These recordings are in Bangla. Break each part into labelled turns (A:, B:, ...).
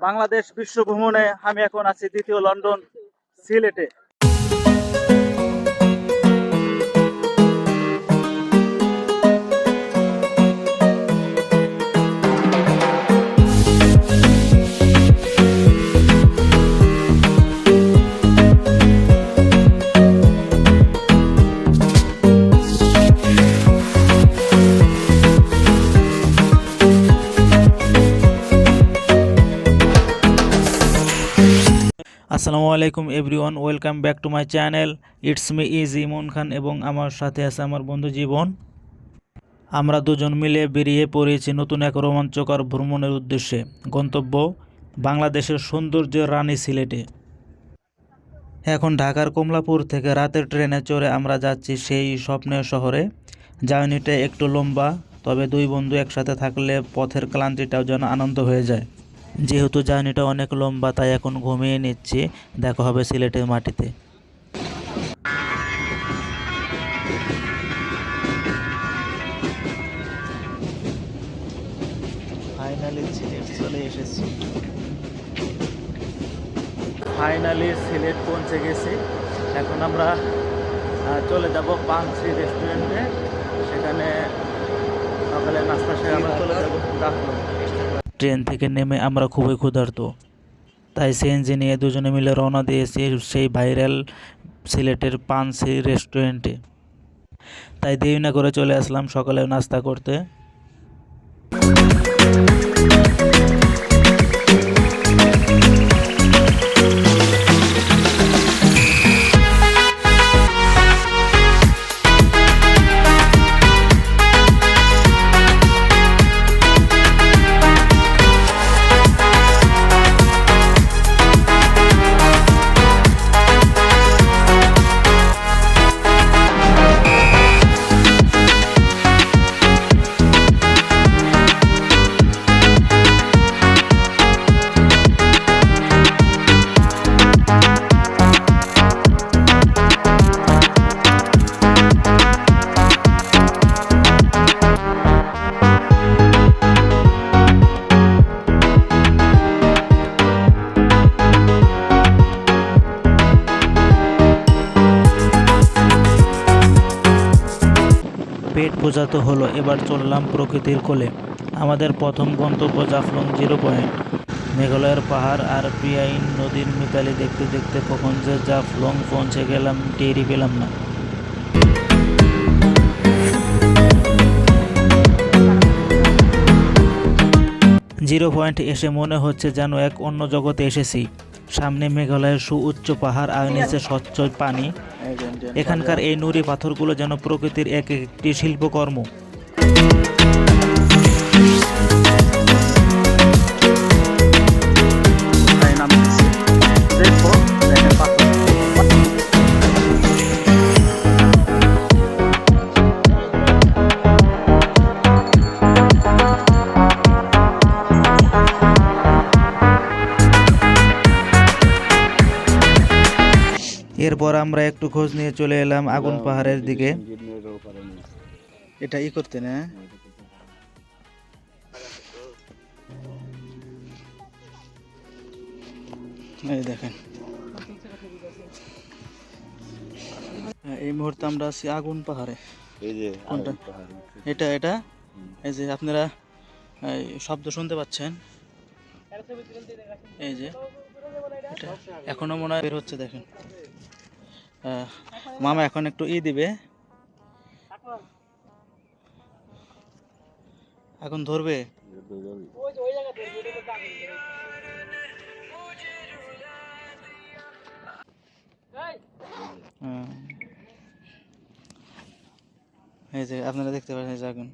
A: বাংলাদেশ বিশ্ব ভ্রমণে আমি এখন আছি দ্বিতীয় লন্ডন সিলেটে।
B: আলাইকুম everyone, welcome back to my channel. It's me is Emon Khan এবং আমার সাথে আছে আমার বন্ধু জীবন। আমরা দুজন মিলে বেরিয়ে পড়েছি নতুন এক রোমাঞ্চকর ভ্রমণের উদ্দেশ্যে। গন্তব্য বাংলাদেশের সৌন্দর্যের রানী সিলেটে। এখন ঢাকার কমলাপুর থেকে রাতের ট্রেনে চড়ে আমরা যাচ্ছি সেই স্বপ্নের শহরে। জার্নিটা একটু লম্বা, তবে দুই বন্ধু একসাথে থাকলে পথের ক্লান্তিটাও যেন আনন্দ হয়ে যায়। যেহেতু জার্নিটা অনেক লম্বা, তাই এখন ঘুমিয়ে নিচ্ছি। দেখা হবে সিলেটের মাটিতে। ফাইনালি সিলেট চলে এসেছি।
A: ফাইনালি সিলেট পৌঁছে গেছি। এখন আমরা চলে যাব পানসি রেস্টুরেন্টে। সেখানে সকালে নাস্তা সেরে আমরা চলে যাব ডাকলো
B: ট্রেন থেকে নেমে আমরা খুবই ক্ষুধার্ত। তাই সিএনজি নিয়ে দুজনে মিলে রওনা দিয়েছি সেই ভাইরাল সিলেটের পানসি রেস্টুরেন্টে। তাই দেরি না করে চলে আসলাম সকালে নাস্তা করতে। পূজা তো হলো, এবার চললাম প্রকৃতির কোলে। আমাদের প্রথম গন্তব্য জাফলং জিরো পয়েন্ট। মেঘালয়ের পাহাড় আর পিয়াইন নদীর মিতালি দেখতে দেখতে কখন যে জাফলং পৌঁছে গেলাম টেরি পেলাম না। জিরো পয়েন্ট এসে মনে হচ্ছে যেন এক অন্য জগতে এসেছি। সামনে মেঘালয়ের সুউচ্চ পাহাড় আর নিচে স্বচ্ছ পানি। এখানকার এই নুড়ি পাথরগুলো যেন প্রকৃতির এক একটি শিল্পকর্ম। এরপর আমরা একটু খোঁজ নিয়ে চলে এলাম আগুন পাহাড়ের দিকে।
A: এটা ই করতে না? এই দেখেন। হ্যাঁ, এই মুহূর্তে আমরা আছি আগুন পাহাড়ে।
C: এই যে
A: কোনটা? এটা এটা? এই যে আপনারা শব্দ শুনতে পাচ্ছেন? এই যে এটা এখনও মনে হয় বের হচ্ছে দেখেন। মামা এখন একটু ই দিবে। এখন ধরবে। এই যে আপনারা দেখতে পাচ্ছেন এই যে আগুন।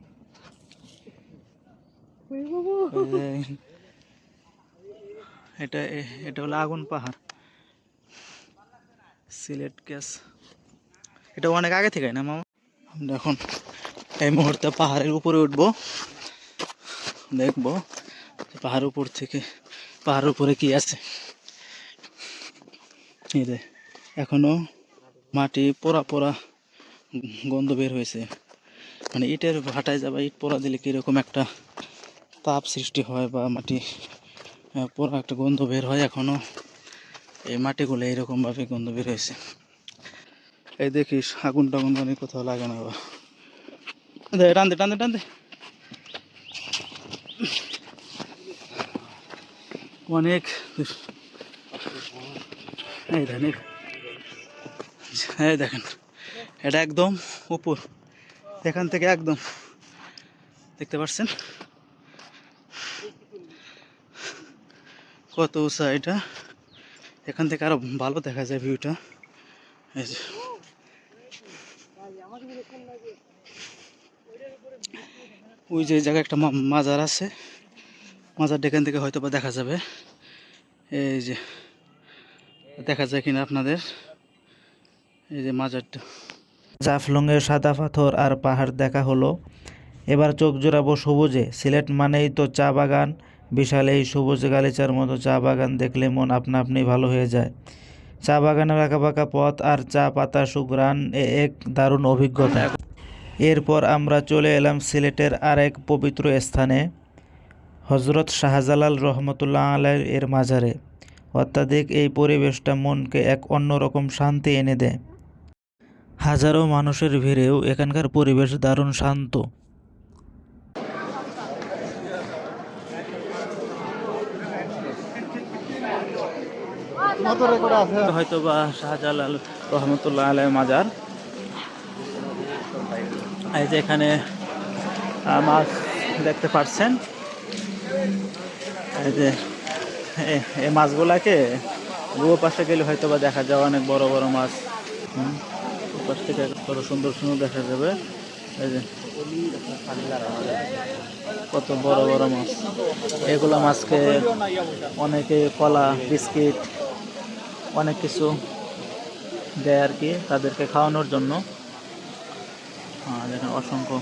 A: এটা এটা হলো আগুন পাহাড়। সিলেট গ্যাস। এটা অনেক আগে থেকে না, মামা? আমরা এখন এই মুহূর্তে পাহাড়ের উপরে উঠবো। দেখব যে পাহাড়ের উপর থেকে, পাহাড়ের উপরে কি আছে। এখনও মাটি পোড়া পোড়া গন্ধ বের হয়েছে। মানে ইটের ভাটায় যাবা, ইট পোড়া দিলে কীরকম একটা তাপ সৃষ্টি হয় বা মাটি
B: পুরো একটা গন্ধ বের হয় এখনও। এই মাটিগুলো এইরকমভাবে গন্ধ বের হয়েছে। এই দেখিস আগুন টাগুন মানে কোথাও লাগে না টানদে টানদে টানদে অনেক এই দেখেন দেখেন, এটা একদম উপর। এখান থেকে একদম। দেখতে পাচ্ছেন কত উঁচা এটা? এখান থেকে আরও ভালো দেখা যায় ভিউটা ওই যে জায়গায় একটা মাজার আছে। মাজারটা এখান থেকে হয়তো বা দেখা যাবে। এই যে। দেখা যায় কিনা আপনাদের। এই যে মাজারটা।
D: জাফলংয়ের সাদা পাথর আর পাহাড় দেখা হলো। এবার চোখ জোড়াবো সবুজে। সিলেট মানেই তো চা বাগান। বিশাল এই সবুজ গালিচার মতো চা বাগান দেখলে মন আপনা আপনি ভালো হয়ে যায়। চা বাগানের আঁকাবাঁকা পথ আর চা পাতা সুগ্রান এ এক দারুণ অভিজ্ঞতা। এরপর আমরা চলে এলাম সিলেটের আরেক পবিত্র স্থানে হজরত শাহজালাল রহমতুল্লাহ আলাই এর মাজারে। অত্যাধিক এই পরিবেশটা মনকে এক অন্যরকম শান্তি এনে দেয়। হাজারো মানুষের ভিড়েও এখানকার পরিবেশ দারুণ শান্ত।
B: হয়তো বা শাহজালাল রহমতুল্লাহ আলাই মাজার। এই যে এখানে মাছ দেখতে পাচ্ছেন এই যে এই মাছগুলাকে গুয়ো পাশে গেলে হয়তো বা দেখা যাবে অনেক বড় বড় মাছ। ওপাশ থেকে কত সুন্দর সুন্দর দেখা যাবে। এই যে, কত বড় বড় মাছ। এগুলো মাছকে অনেকে কলা, বিস্কিট অনেক কিছু দেয় আর কি তাদেরকে খাওয়ানোর জন্য। এখানে অসংখ্য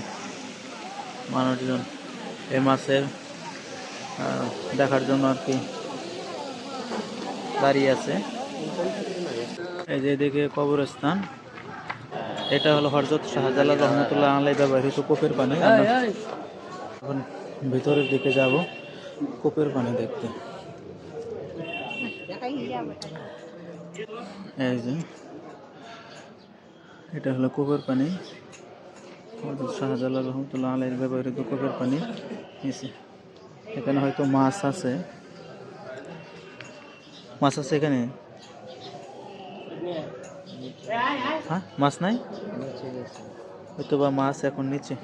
B: মানুষজন এই মাছের দেখার জন্য আর কি দাঁড়িয়ে আছে। এই যে এদিকে কবরস্থান, এটা হলো হরজত শাহজালাল রহমতুল্লাহ আলাই ব্যবহৃত কূপের পানি। এখন ভিতরের দিকে যাব কূপের পানি দেখতে। এটা হলো কূপের পানি। হযরত শাহজালাল রহমতুল্লাহ আলাইয়ের ব্যবহৃত কূপের পানি। নিচে এখানে হয়তো মাছ আছে। মাছ আছে এখানে? হ্যাঁ মাছ নাই? হয়তো বা মাছ এখন নিচে।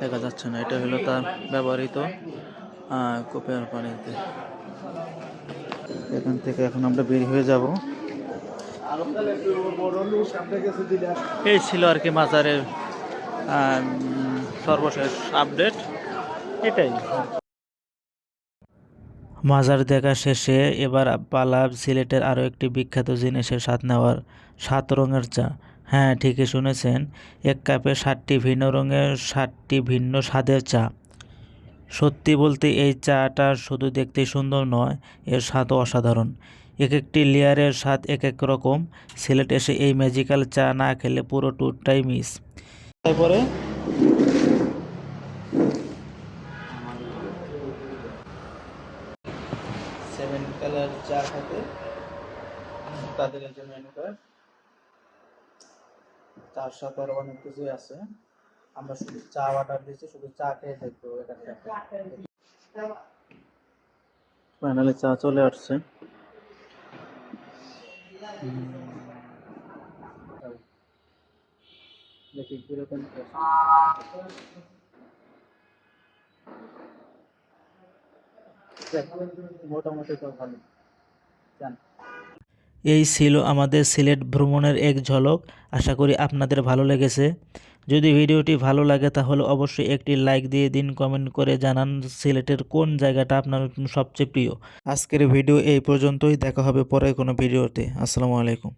B: দেখা যাচ্ছে না, এটা হলো তার ব্যবহৃত কূপের পানিতে। এখান থেকে এখন আমরা বের হয়ে যাব। এই ছিল আর কি মাজারের সর্বশেষ আপডেট এটাই।
D: মাজার দেখা শেষে এবার পালাব সিলেটের আরও একটি বিখ্যাত জিনিসের স্বাদ নেওয়ার সাত রঙের চা। হ্যাঁ ঠিকই শুনেছেন, এক কাপে সাতটি ভিন্ন রঙের সাতটি ভিন্ন স্বাদের চা। সত্যি বলতে এই চাটা শুধু দেখতে সুন্দর নয় এর স্বাদও অসাধারণ। এক একটি লেয়ারের স্বাদ এক এক রকম। সিলেট এসে এই ম্যাজিক্যাল চা না খেলে পুরো ট্যুরটাই মিস
B: তারপরে? সেভেন কালার চা খাতে। তাদের এই যে কার্ড চার সাথে আরও অনেক কিছুই আছে। আমরা শুধু চা অর্ডার দিয়েছি শুধু চা খেয়ে দেখব ফাইনালি চা চলে আসছে। দেখি কীরকম মোটামুটি তো ভালো। জান।
D: এই ছিল আমাদের সিলেট ভ্রমণের এক ঝলক। আশা করি আপনাদের ভালো লেগেছে। যদি ভিডিওটি ভালো লাগে তাহলে অবশ্যই একটি লাইক দিয়ে দিন কমেন্ট করে জানান সিলেটের কোন জায়গাটা আপনার সবচেয়ে প্রিয়। আজকের ভিডিও এই পর্যন্তই। দেখা হবে পরে কোনো ভিডিওতে। আসসালামু আলাইকুম।